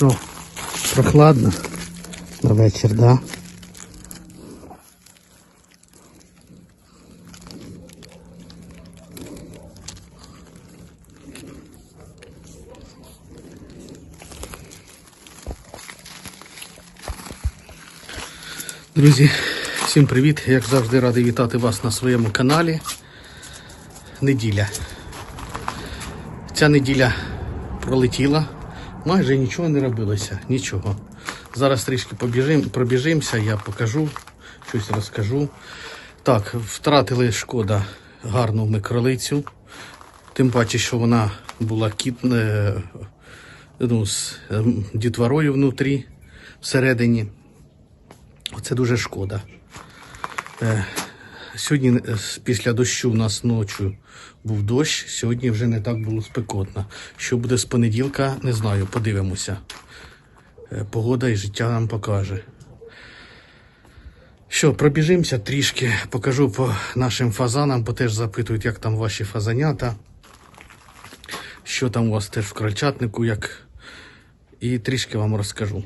що, прохладно на вечір, да? Друзі, всім привіт! Як завжди радий вітати вас на своєму каналі. Неділя. Ця неділя пролетіла, майже нічого не робилося, нічого. Зараз трішки побіжим, пробіжимося, я покажу, щось розкажу. Так, втратили шкода гарну микролицю. Тим паче, що вона була кіт, е, ну, з е, дітворою внутрі, всередині. Це дуже шкода. Сьогодні е, після дощу у нас ночі був дощ, сьогодні вже не так було спекотно. Що буде з понеділка, не знаю, подивимося. Е, Погода і життя нам покаже. Що, пробіжимося трішки, покажу по нашим фазанам, бо теж запитують, як там ваші фазанята, що там у вас теж в крольчатнику, як. І трішки вам розкажу.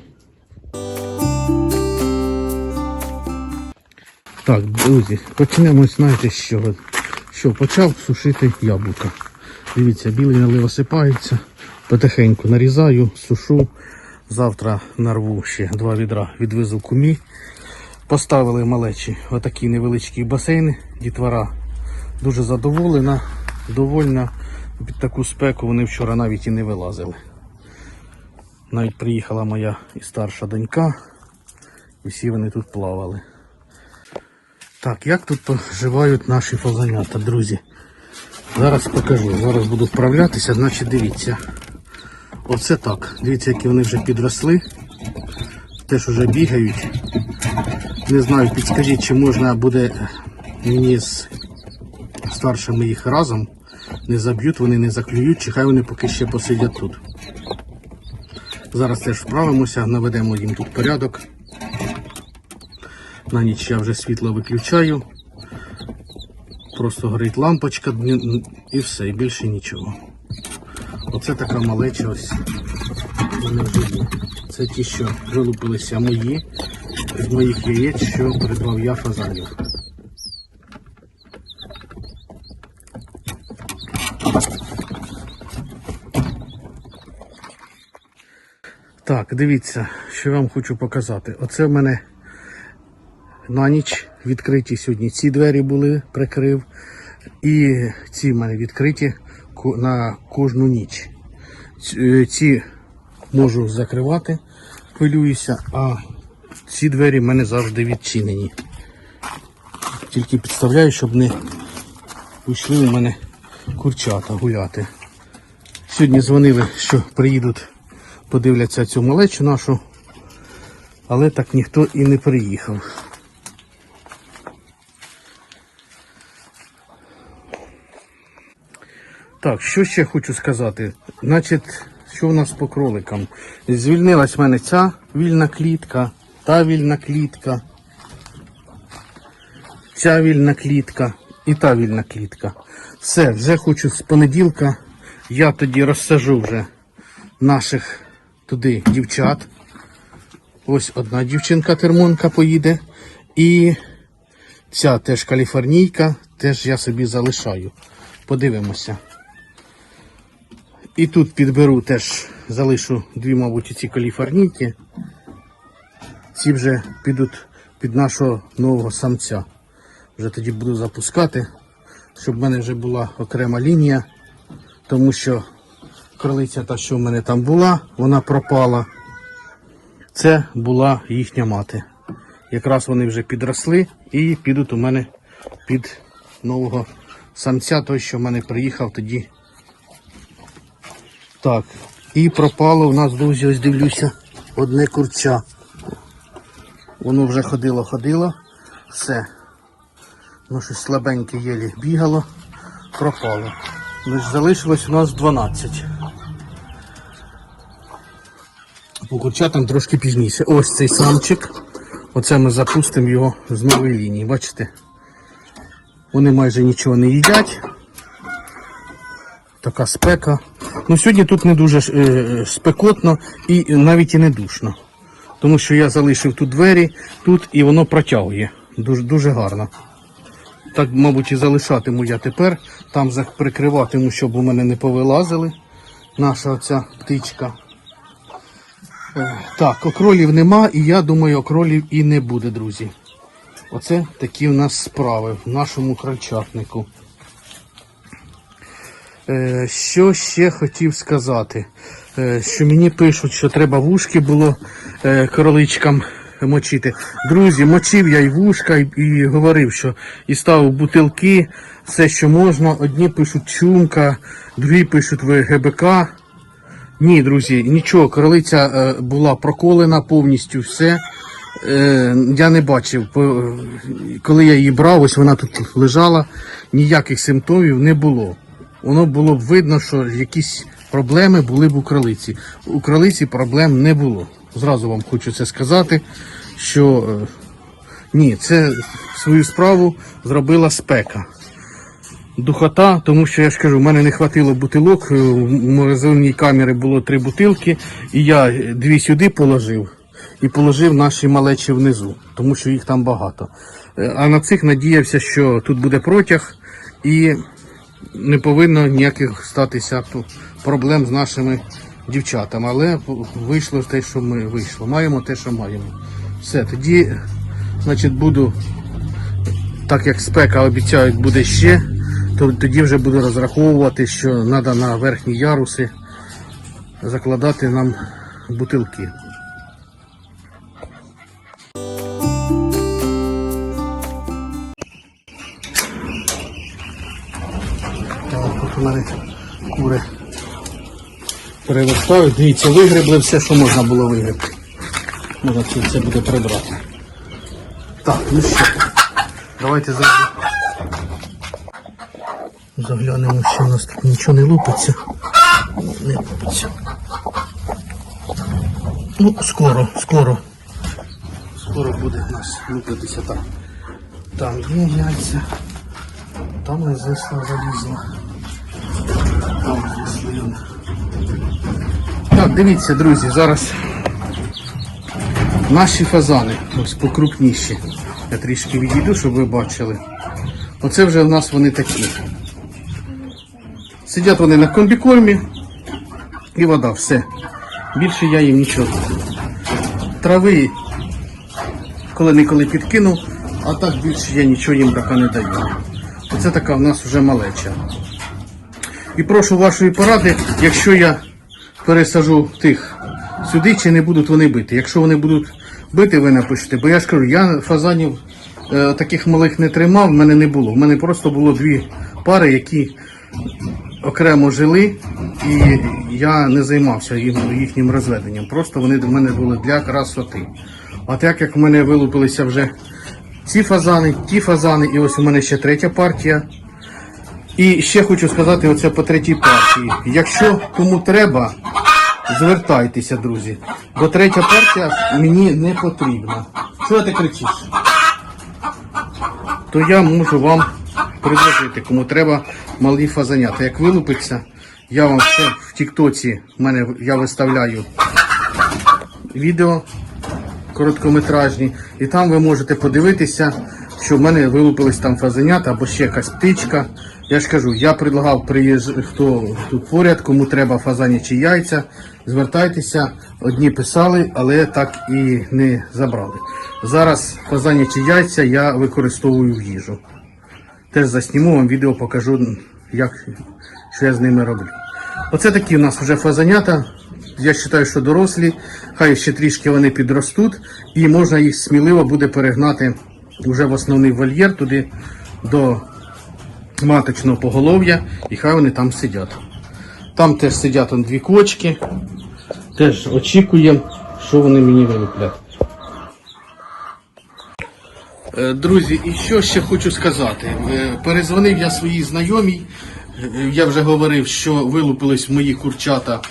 Так, друзі, почнемо, знаєте, з? Що, почав сушити яблука. Дивіться, білий налив осипається, потихеньку нарізаю, сушу. Завтра нарву ще два відра, відвезу кумі. Поставили малечі отакі невеличкі басейни. Дітвора дуже задоволена, довольна. Під таку спеку вони вчора навіть і не вилазили. Навіть приїхала моя і старша донька, і всі вони тут плавали. Так, як тут поживають наші фазанята, друзі? Зараз покажу. Зараз буду вправлятися, значить дивіться. Оце так. Дивіться, які вони вже підросли. Теж вже бігають. Не знаю, підскажіть, чи можна буде мені з старшими їх разом. Не заб'ють, вони не заклюють, чи хай вони поки ще посидять тут. Зараз теж вправимося, наведемо їм тут порядок. На ніч я вже світло виключаю. Просто горить лампочка і все, і більше нічого. Оце така малеча ось. Вони вже. Це ті, що вилупилися мої з моїх яєць, що придбав я фазанів. Так, дивіться, що я вам хочу показати. Оце в мене на ніч відкриті сьогодні. Ці двері були, прикрив. І ці в мене відкриті на кожну ніч. Е, Ці можу закривати, хвилююся, а ці двері в мене завжди відчинені. Тільки підставляю, щоб не пішли у мене курчата гуляти. Сьогодні дзвонили, що приїдуть, подивляться цю малечу нашу, але так ніхто і не приїхав. Так, що ще хочу сказати? Значить, що в нас по кроликам? Звільнилась в мене ця вільна клітка, та вільна клітка, ця вільна клітка і та вільна клітка. Все, вже хочу з понеділка. Я тоді розсажу вже наших туди дівчат. Ось одна дівчинка термонка поїде. І ця теж каліфорнійка, теж я собі залишаю. Подивимося. І тут підберу теж, залишу дві, мабуть, ці каліфорнійки. Ці вже підуть під нашого нового самця. Вже тоді буду запускати, щоб в мене вже була окрема лінія, тому що кролиця та, що в мене там була, вона пропала. Це була їхня мати. Якраз вони вже підросли і підуть у мене під нового самця, той, що в мене приїхав тоді так, і пропало у нас, друзі, ось дивлюся, одне курча. Воно вже ходило, ходило, все. Ну, щось слабеньке єлі бігало, пропало. Ну, залишилось у нас 12. По курчатам трошки пізніше. Ось цей самчик. Оце ми запустимо його з нової лінії. Бачите? Вони майже нічого не їдять. Така спека. Ну сьогодні тут не дуже е, спекотно і навіть і не душно. Тому що я залишив тут двері тут і воно протягує. Дуже, дуже гарно. Так, мабуть, і залишатиму я тепер. Там прикриватиму, щоб у мене не повилазили. Наша оця птичка. Е, Так, окролів нема, і я думаю, окролів і не буде, друзі. Оце такі в нас справи в нашому крольчатнику. Е, що ще хотів сказати? Е, що мені пишуть, що треба вушки було е, кроличкам мочити. Друзі, мочив я і вушка, і, і говорив, що і ставив бутилки, все, що можна. Одні пишуть чумка, другі пишуть ВГБК. Ні, друзі, нічого, кролиця була проколена повністю все. Я не бачив, коли я її брав, ось вона тут лежала, ніяких симптомів не було. Воно було б видно, що якісь проблеми були б у кролиці. У кролиці проблем не було. Зразу вам хочу це сказати, що е, ні, це свою справу зробила спека. Духота, тому що я ж кажу, в мене не хватило бутилок. е, В морозильній камері було три бутилки, і я дві сюди положив і положив наші малечі внизу, тому що їх там багато. Е, А на цих надіявся, що тут буде протяг і не повинно ніяких статися проблем з нашими дівчатами. Але вийшло те, що ми вийшло. Маємо те, що маємо. Все, тоді, значить, буду так як спека обіцяють буде ще, то тоді вже буду розраховувати, що треба на верхні яруси закладати нам бутилки. У кури перевертають. Дивіться, вигребли все, що можна було вигребти. Можна це все буде прибрати. Так, ну що, давайте зараз заглянемо, що у нас тут нічого не лупиться. Не лупиться. Ну, скоро, скоро. Скоро буде у нас лупитися там. Там є яйця. Там не зисла залізла. Так, дивіться, друзі, зараз Наші фазани, ось покрупніші. Я трішки відійду, щоб ви бачили. Оце вже в нас вони такі. Сидять вони на комбікормі і вода, все. Більше я їм нічого. Трави коли-неколи підкинув, а так більше я нічого їм брака не даю. Оце така в нас вже малеча. І прошу вашої поради, якщо я пересажу тих сюди, чи не будуть вони бити. Якщо вони будуть бити, ви напишете. Бо я ж кажу, я фазанів е, таких малих не тримав, в мене не було. В мене просто було дві пари, які окремо жили, і я не займався їхнім розведенням. Просто вони до мене були для красоти. А так як в мене вилупилися вже ці фазани, ті фазани, і ось у мене ще третя партія. І ще хочу сказати оце по третій партії. Якщо кому треба, звертайтеся, друзі. Бо третя партія мені не потрібна. Що ти кричиш? То я можу вам предложити, кому треба малі фазанята. Як вилупиться, я вам все в Тіктоці в мене я виставляю відео короткометражні, і там ви можете подивитися, що в мене вилупились там фазенята або ще якась птичка. Я ж кажу, я предлагав приїж... хто тут поряд, кому треба фазанячі яйця, звертайтеся, одні писали, але так і не забрали. Зараз фазанячі яйця я використовую в їжу. Теж засніму вам відео, покажу, як, що я з ними роблю. Оце такі у нас вже фазанята. Я вважаю, що дорослі, хай ще трішки вони підростуть, і можна їх сміливо буде перегнати вже в основний вольєр туди до маточного поголов'я, і хай вони там сидять. Там теж сидять он дві кочки. Теж очікуємо, що вони мені вилуплять. Е, Друзі, і що ще хочу сказати. Е, Перезвонив я своїй знайомій. Е, Я вже говорив, що вилупились мої курчата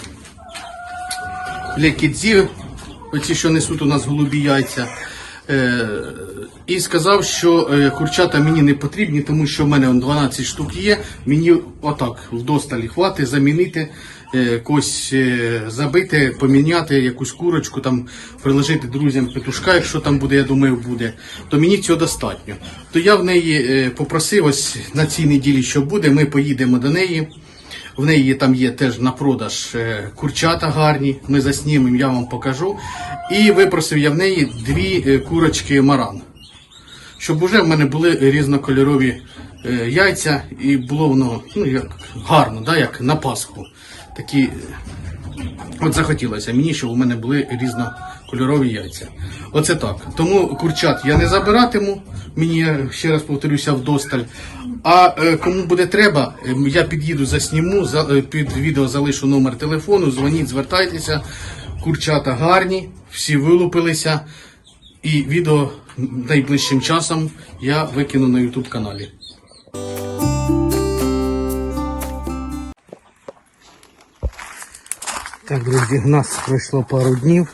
лякідзі, оці, що несуть у нас голубі яйця. Е, і сказав, що е, курчата мені не потрібні, тому що в мене 12 штук є. Мені отак вдосталі хватить замінити е, когось е, забити, поміняти якусь курочку, там приложити друзям петушка, якщо там буде, я думаю, буде, то мені цього достатньо. То я в неї е, попросив ось на цій неділі, що буде, ми поїдемо до неї. В неї там є теж на продаж е, курчата гарні. Ми заснімемо, я вам покажу. І випросив я в неї дві е, курочки маран. Щоб уже в мене були різнокольорові е, яйця, і було воно ну, як гарно, да, як на Пасху. Такі, е, от захотілося мені, щоб у мене були різнокольорові яйця. Оце так. Тому курчат я не забиратиму, мені ще раз повторюся вдосталь. А е, кому буде треба, я під'їду, засніму, за, під відео залишу номер телефону, дзвоніть, звертайтеся. Курчата гарні, всі вилупилися. І відео найближчим часом я викину на YouTube каналі. Так, друзі, у нас пройшло пару днів.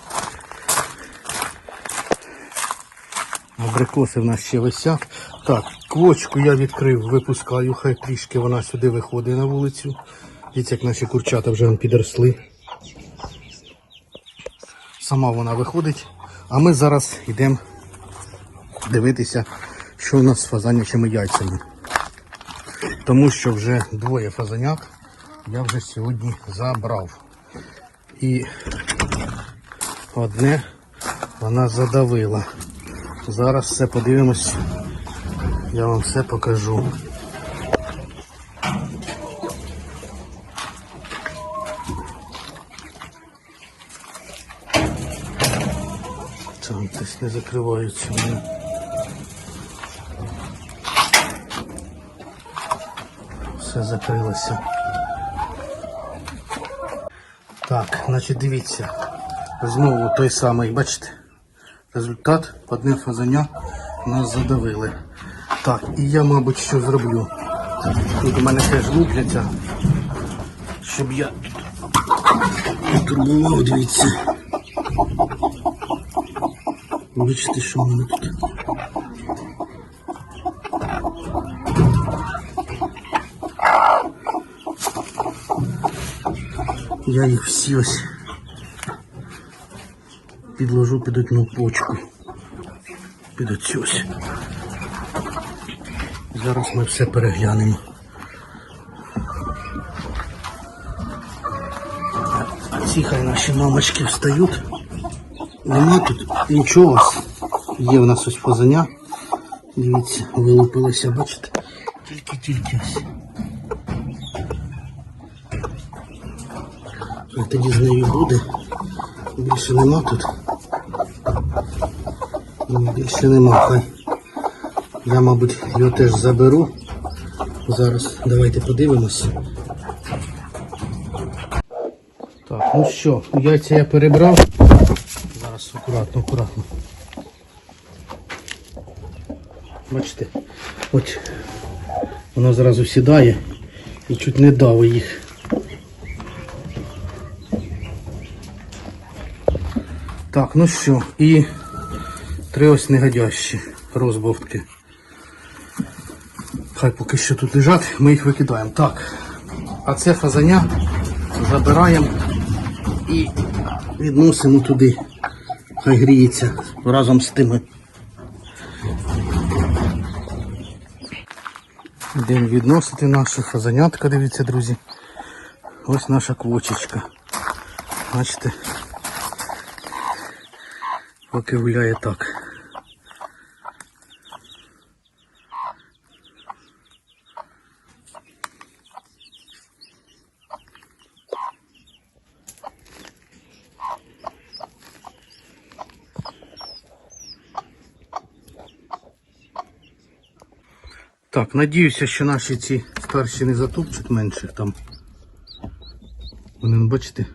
Абрикоси в нас ще висять. Так, квочку я відкрив, випускаю, хай трішки вона сюди виходить на вулицю. Дивіться, як наші курчата вже підросли. Сама вона виходить. А ми зараз йдемо дивитися, що у нас з фазанячими яйцями. Тому що вже двоє фазанят я вже сьогодні забрав. І одне вона задавила. Зараз все подивимось. Я вам все покажу. Там десь не закриваються. Все закрилося. Так, значить дивіться. Знову той самий, бачите? Результат одне фазаня нас задавили. Так, і я, мабуть, що зроблю. Тут у мене теж лупляться. Щоб я турбував, дивіться. Бачите, що в мене тут. Я їх всі ось підложу під одну почку. Під оцю. Зараз ми все переглянемо. Ці хай наші мамочки встають. Нема тут нічого. Є в нас ось позаня. Дивіться, вилупилися, бачите? Тільки-тільки ось. А тоді з нею буде. Більше нема тут. Більше нема. Хай. Я, мабуть, його теж заберу. Зараз давайте подивимось. Так, ну що, яйця я перебрав. Зараз акуратно, акуратно. Бачите, от воно зразу сідає і чуть не дави їх. Так, ну що, і три ось негодящі розбовтки. Хай поки що тут лежать, ми їх викидаємо. Так, а це фазаня забираємо і відносимо туди. Хай гріється разом з тими. Йдемо відносити нашу фазанятка, дивіться, друзі. Ось наша квочечка. Бачите, поки гуляє так. Так, надіюся, що наші ці старші не затопчуть менших там. Вони, бачите,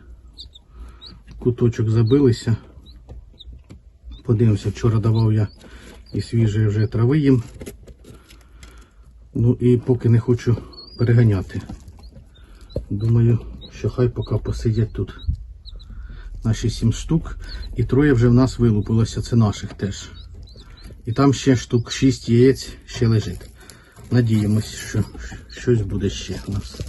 куточок забилися. Подивимося, вчора давав я і свіжої вже трави їм. Ну і поки не хочу переганяти. Думаю, що хай поки посидять тут. Наші сім штук. І троє вже в нас вилупилося, це наших теж. І там ще штук 6 яєць ще лежить. Надіємось, що щось буде ще у нас.